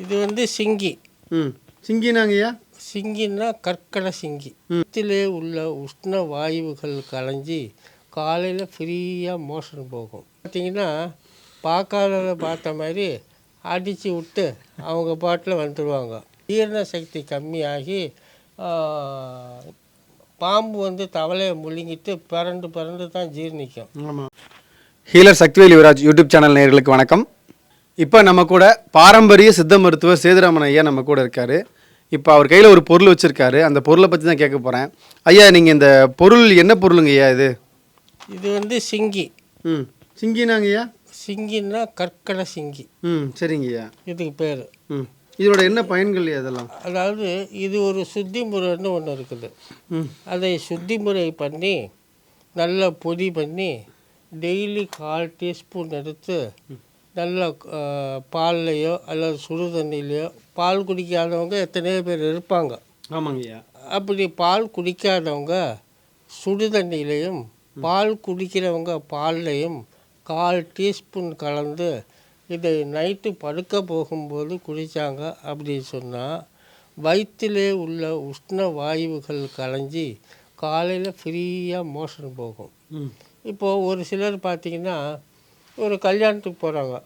இது வந்து சிங்கி. ம். சிங்கினாங்கய்யா? சிங்கின்னா கற்கட சிங்கி. இதிலே உள்ள உஷ்ண வாயுகள் கலைஞ்சி காலையில் ஃப்ரீயாக மோஷன் போகும். பார்த்தீங்கன்னா பார்க்காதத பார்த்த மாதிரி அடித்து விட்டு அவங்க பாட்டில் வந்துடுவாங்க ஜீரண சக்தி கம்மியாகி பாம்பு வந்து தவளையை முழுங்கிட்டு பிறண்டு பிறண்டு தான் ஜீரணிக்கும். Healer Sakthivel Yuvaraj YouTube channel நேயர்களுக்கு வணக்கம். இப்போ நம்ம கூட பாரம்பரிய சித்த மருத்துவர் சேதுராமன் ஐயா நம்ம கூட இருக்காரு. இப்போ அவர் கையில் ஒரு பொருள் வச்சுருக்காரு. அந்த பொருளை பற்றி தான் கேட்க போகிறேன் ஐயா நீங்கள் இந்த பொருள் என்ன பொருளுங்க ஐயா இது? இது வந்து சிங்கி. ம். சிங்கினாங்க ஐயா? சிங்கின்னா கற்கட சிங்கி. ம் சரிங்க ஐயா. இதுக்கு பேர். ம். இதோட என்ன பயன்கள் இதெல்லாம்? அதாவது இது ஒரு சுத்தி முறைன்னு ஒன்று இருக்குது. ம். அதை சுத்தி முறை பண்ணி நல்லா பொடி பண்ணி டெய்லி கால் டீஸ்பூன் எடுத்து நல்லா பால்லையோ அல்லது சுடு தண்ணிலையோ பால் குடிக்காதவங்க எத்தனையோ பேர் இருப்பாங்க. ஆமாங்க ஐயா. அப்படி பால் குடிக்காதவங்க சுடு தண்ணியிலையும் பால் குடிக்கிறவங்க பால்லையும் கால் டீஸ்பூன் கலந்து இதை நைட்டு படுக்க போகும்போது குடித்தாங்க அப்படின்னு சொன்னால் வயிற்றிலே உள்ள உஷ்ண வாயுகள் கலைஞ்சி காலையில் ஃப்ரீயாக மோஷன் போகும். இப்போது ஒரு சிலர் பார்த்திங்கன்னா ஒரு கல்யாணத்துக்கு போகிறாங்க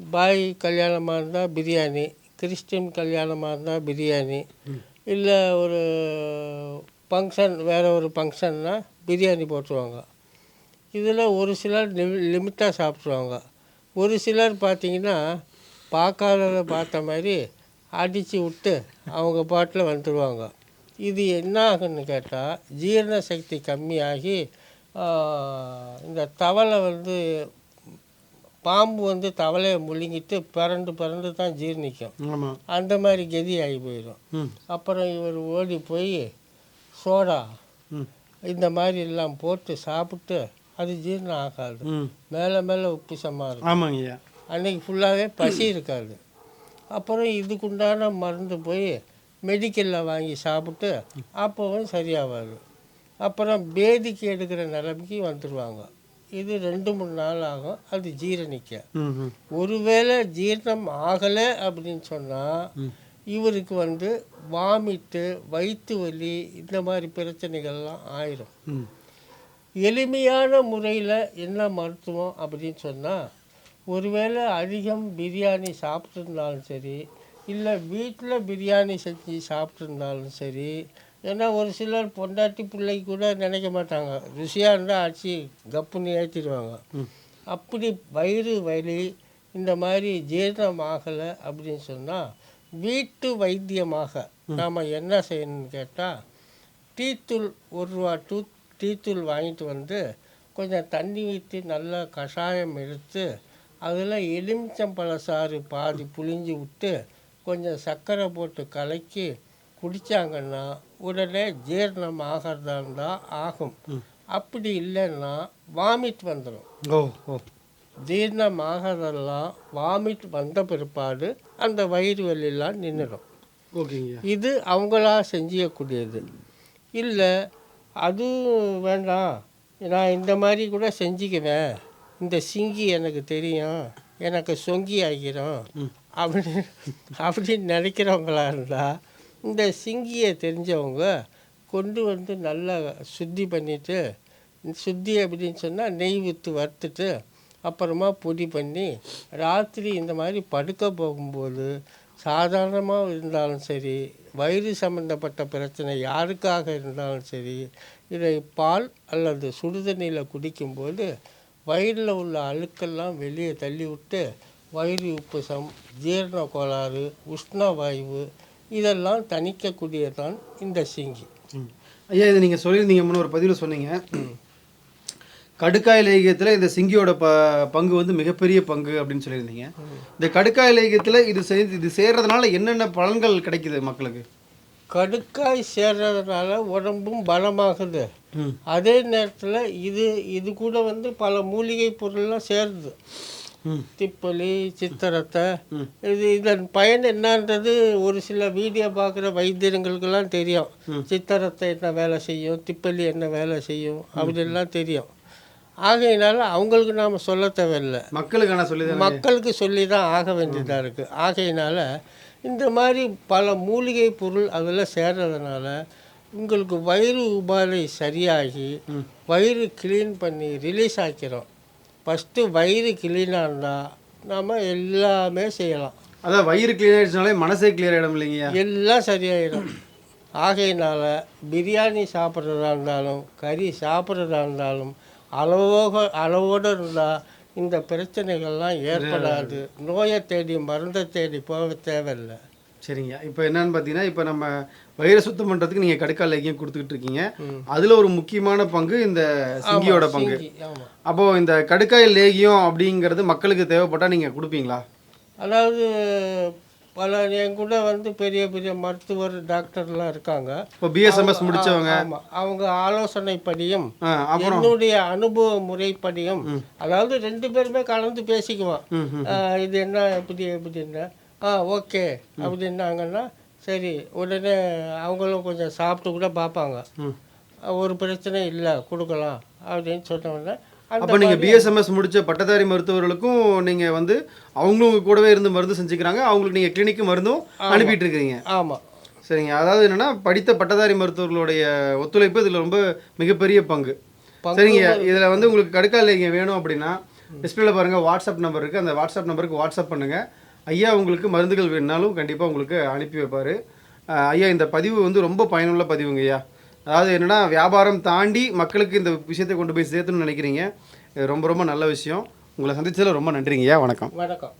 பாய் கல்யாணமாக இருந்தால் பிரியாணி கிறிஸ்டின் கல்யாணமாக இருந்தால் பிரியாணி இல்லை ஒரு ஃபங்க்ஷன் வேறு ஒரு ஃபங்க்ஷன்னா பிரியாணி போட்டுருவாங்க. இதில் ஒரு சிலர் லிமிட்டாக சாப்பிட்ருவாங்க ஒரு சிலர் பார்த்திங்கன்னா பார்க்காதத பார்த்த மாதிரி அடித்து விட்டு அவங்க பாட்டில் வந்துடுவாங்க இது என்ன ஆகுன்னு கேட்டால் ஜீரண சக்தி கம்மியாகி இந்த தவளை வந்து பாம்பு வந்து தவளையை முழுங்கிட்டு பிறண்டு பிறண்டு தான் ஜீரணிக்கும். அந்த மாதிரி கதி ஆகி போயிடும் அப்புறம் இவர் ஓடி போய் சோடா இந்த மாதிரி எல்லாம் போட்டு சாப்பிட்டு அது ஜீரணம் ஆகாது. மேலே மேலே உப்பிசமாக இருக்கும். ஆமாங்க ஐயா. அன்னைக்கு ஃபுல்லாகவே பசி இருக்காது. அப்புறம் இதுக்குண்டான மருந்து போய் மெடிக்கலில் வாங்கி சாப்பிட்டு அப்போவும் சரியாகாது. அப்புறம் பேதிக்கு எடுக்கிற நிலைமைக்கு வந்துடுவாங்க இது ரெண்டு மூணு நாள் ஆகும். அது ஜீரணிக்க. ஒருவேளை ஜீரணம் ஆகலை அப்படின்னு சொன்னால் இவருக்கு வந்து வாமிட்டு வயிற்று வலி இந்த மாதிரி பிரச்சனைகள்லாம் ஆயிரும். எளிமையான முறையில் என்ன மருத்துவம் அப்படின்னு சொன்னால் ஒருவேளை அதிகம் பிரியாணி சாப்பிட்ருந்தாலும் சரி இல்லை வீட்டில் பிரியாணி செஞ்சு சாப்பிட்ருந்தாலும் சரி ஏன்னா ஒரு சிலர் பொண்டாட்டி பிள்ளை கூட நினைக்க மாட்டாங்க. ருசியாக இருந்தால் அடிச்சு கப்புன்னு ஏற்றிடுவாங்க அப்படி வயிறு வலி இந்த மாதிரி ஜீரணம் ஆகலை அப்படின்னு சொன்னால் வீட்டு வைத்தியமாக நாம் என்ன செய்யணும்னு கேட்டால் டீத்தூள் ஒரு ரூபா டூ டீத்தூள் வாங்கிட்டு வந்து கொஞ்சம் தண்ணி ஊற்றி நல்லா கஷாயம் எடுத்து அதில் எலுமிச்சம்பழ சாறு பாதி புழிஞ்சு விட்டு கொஞ்சம் சர்க்கரை போட்டு கலக்கி குடித்தாங்கன்னா உடனே ஜீரணம் ஆகிறதா இருந்தால் ஆகும் அப்படி இல்லைன்னா வாமிட் வந்துடும் ஓ ஜீரணம் ஆகிறதெல்லாம் வாமிட் வந்த பிற்பாடு அந்த வயிறு வலியெல்லாம் நின்றுடும். ஓகேங்க. இது அவங்களா செஞ்சிக்கக்கூடியது இல்லை அதுவும் வேண்டாம். நான் இந்த மாதிரி கூட செஞ்சுக்குவேன். இந்த சிங்கி எனக்கு தெரியும். எனக்கு சொங்கி ஆகிரும். அப்படின்னு அப்படின்னு நினைக்கிறவங்களா இருந்தால் இந்த சிங்கியை தெரிஞ்சவங்க கொண்டு வந்து நல்லா சுத்தி பண்ணிவிட்டு சுத்தி அப்படின்னு சொன்னால் நெய் விற்று வறுத்துட்டு அப்புறமா பொடி பண்ணி ராத்திரி இந்த மாதிரி படுக்க போகும்போது சாதாரணமாக இருந்தாலும் சரி வயிறு சம்மந்தப்பட்ட பிரச்சனை யாருக்காக இருந்தாலும் சரி இதை பால் அல்லது சுடுதண்ணியில் குடிக்கும்போது வயிறில் உள்ள அழுக்கெல்லாம் வெளியே தள்ளி விட்டு வயிறு உப்புசம் ஜீரண கோளாறு உஷ்ண வாயு இதெல்லாம் தணிக்கக்கூடியதான் இந்த சிங்கி. ஐயா இது நீங்கள் சொல்லியிருந்தீங்க முன்ன ஒரு பதிவில் சொன்னீங்க. கடுக்காய் லேகியத்தில் இந்த சிங்கியோட ப பங்கு வந்து மிகப்பெரிய பங்கு அப்படின்னு சொல்லியிருந்தீங்க. இந்த கடுக்காய் லேகியத்தில் இது செய் இது சேர்றதுனால என்னென்ன பலன்கள் கிடைக்குது மக்களுக்கு? கடுக்காய் சேர்றதுனால உடம்பும் பலமாகுது. அதே நேரத்தில் இது இது கூட வந்து பல மூலிகை பொருள்லாம் சேருது. திப்பலி சித்திரத்தை. இது இதன் பயன் என்னன்றது ஒரு சில வீடியோ பார்க்குற வைத்தியர்களுக்கெல்லாம் தெரியும். சித்திரத்தை என்ன வேலை செய்யும் திப்பலி என்ன வேலை செய்யும் அப்படின்லாம் தெரியும். ஆகையினால அவங்களுக்கு நாம் சொல்ல தேவையில்லை. மக்களுக்கு ஆனால் சொல்லி மக்களுக்கு சொல்லி தான் ஆக வேண்டியதாக இருக்குது ஆகையினால இந்த மாதிரி பல மூலிகை பொருள் அதில் சேர்றதுனால உங்களுக்கு வயிறு உபாதை சரியாகி வயிறு க்ளீன் பண்ணி ரிலீஸ் ஆக்கிறோம். ஃபஸ்ட்டு வயிறு க்ளீனாக இருந்தால் நம்ம எல்லாமே செய்யலாம். அதான் வயிறு கிளியர் ஆயிடுச்சுனாலே மனசே கிளியர் ஆகிடும் இல்லைங்கய்யா? எல்லாம் சரியாயிடும். ஆகையினால பிரியாணி சாப்பிட்றதா இருந்தாலும் கறி சாப்பிட்றதா இருந்தாலும் அளவோக அளவோடு இருந்தால் இந்த பிரச்சனைகள்லாம் ஏற்படாது. நோயை தேடி மருந்தை தேடி போக தேவையில்லை. சரிங்க. இப்போ என்னன்னு பார்த்தீங்கன்னா இப்போ நம்ம வயிறை சுத்தம் பண்ணுறதுக்கு நீங்கள் கடுக்கால் லேகியம் கொடுத்துக்கிட்டு இருக்கீங்க. அதில் ஒரு முக்கியமான பங்கு இந்த சிங்கியோட பங்கு. அப்போது இந்த கடுக்காய் லேகியம் அப்படிங்கிறது மக்களுக்கு தேவைப்பட்டால் நீங்கள் கொடுப்பீங்களா? அதாவது பல என் கூட வந்து பெரிய பெரிய மருத்துவர் டாக்டர்லாம் இருக்காங்க. இப்போ பிஎஸ்எம்எஸ் முடிச்சவங்க. ஆமாம் அவங்க ஆலோசனைப்படியும் என்னுடைய அனுபவ முறைப்படியும் அதாவது ரெண்டு பேருமே கலந்து பேசிக்குவோம். இது என்ன எப்படி எப்படின்னா ஆ ஓகே. அப்படின்னாங்கன்னா சரி உடனே அவங்களும் கொஞ்சம் சாப்பிட்டு கூட பார்ப்பாங்க. ம். ஒரு பிரச்சனை இல்லை கொடுக்கலாம் அப்படின்னு சொன்ன உடனே அந்த அப்போ நீங்கள் பிஎஸ்எம்எஸ் முடிச்ச பட்டதாரி மருத்துவர்களுக்கும் நீங்கள் வந்து அவங்களும் கூடவே இருந்து மருந்து செஞ்சுக்கிறாங்க அவங்களுக்கு நீங்கள் கிளினிக்கு மருந்தும் அனுப்பிட்டு இருக்கிறீங்க. ஆமாம் சரிங்க. அதாவது என்னன்னா படித்த பட்டதாரி மருத்துவர்களுடைய ஒத்துழைப்பு இதில் ரொம்ப மிகப்பெரிய பங்கு. சரிங்க. இதில் வந்து உங்களுக்கு கடுக்கால் லேகியம் வேணும் அப்படின்னா டிஸ்பிளேல பாருங்கள் வாட்ஸ்அப் நம்பர் இருக்குது அந்த வாட்ஸ்அப் நம்பருக்கு வாட்ஸ்அப் பண்ணுங்கள் ஐயா உங்களுக்கு மருந்துகள் வேணுனாலும் கண்டிப்பாக உங்களுக்கு அனுப்பி வைப்பார். ஐயா இந்த பதிவு வந்து ரொம்ப பயனுள்ள பதிவுங்க ஐயா. அதாவது என்னன்னா வியாபாரம் தாண்டி மக்களுக்கு இந்த விஷயத்தை கொண்டு போய் சேர்த்துன்னு நினைக்கிறீங்க. ரொம்ப ரொம்ப நல்ல விஷயம். உங்களை சந்தித்ததில் ரொம்ப நன்றிங்க ஐயா. வணக்கம். வணக்கம்.